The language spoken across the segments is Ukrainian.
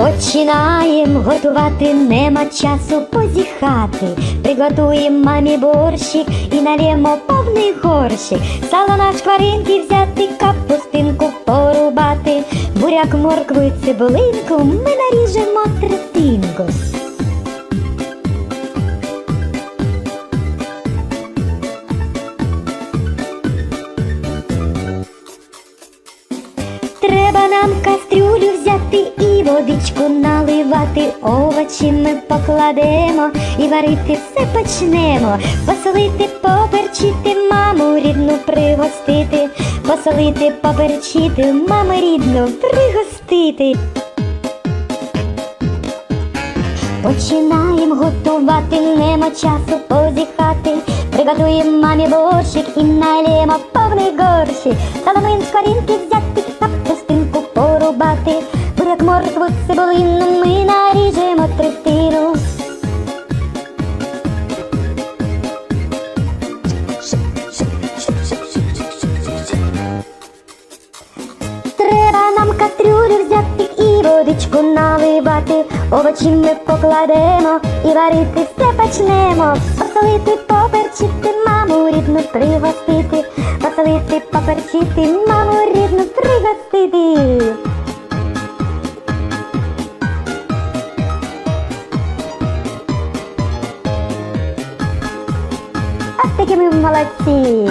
Починаєм готувати, нема часу позіхати. Приготуєм мамі борщик і налємо повний горщик. Сало на шкваринки взяти, капустинку порубати. Буряк, моркву і цибулинку ми наріжемо третинку. Треба нам кастрюлю взяти і водичку наливати, овочі ми покладемо і варити все почнемо. Посолити, поперчити, маму рідну пригостити, посолити, поперчити, маму рідну пригостити. Починаємо готувати, нема часу позіхати. Приготуємо мамі борщик і налємо повний горщик. Соломин шкорінки взяти, наливати. Овочі ми покладемо і варити все почнемо. Посолити, поперчити, маму рідну пригостити. Посолити, поперчити, маму рідну пригостити. Ось такі ми молодці.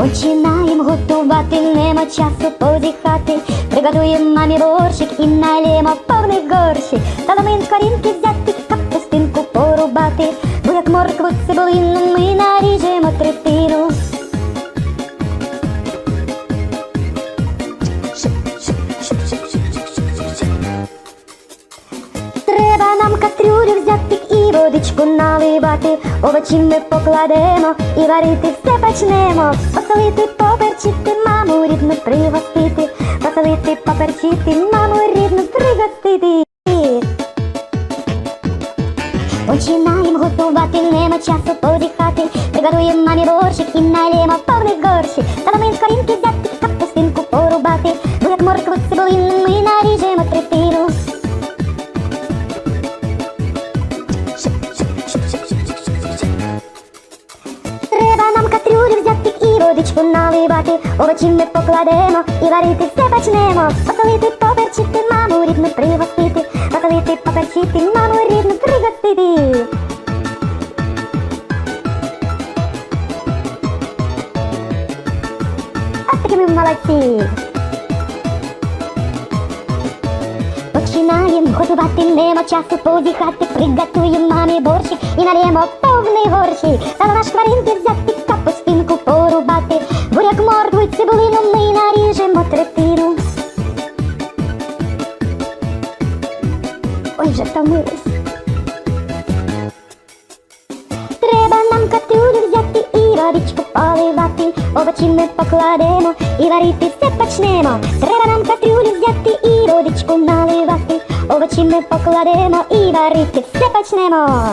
Починаємо готувати, нема часу позіхати. Приготуємо мамі борщик і налємо повний горщик. Соломин корінки взяти, наливати. Овочі ми покладемо і варити все почнемо. Посолити, поперчити, маму рідну пригостити. Посолити, поперчити, маму рідну пригостити. Починаємо готувати, нема часу подихати. Приготуємо мамі борщик і налємо повний горщик. Соломин корінки взяти, і наливати. Овочі ми покладемо і варити все почнемо. Посолити, поперчити, маму рідну пригостити. Посолити, поперчити, маму рідну пригостити. Ось такі ми молодці. Починаємо готувати, нема часу позіхати, приготуємо мамі борщик і налємо повний горщик. Сало на шкваринки взяти, капустинку порубати, буряк моркву й цибулину ми наріжемо третину. Ой, вже втомились. Треба нам кастрюлю взяти і водичку поливати. Овочі ми покладемо і варити все почнемо. Треба нам кастрюлю взяти і водичку наливати. Овочі ми покладемо і варити все почнемо.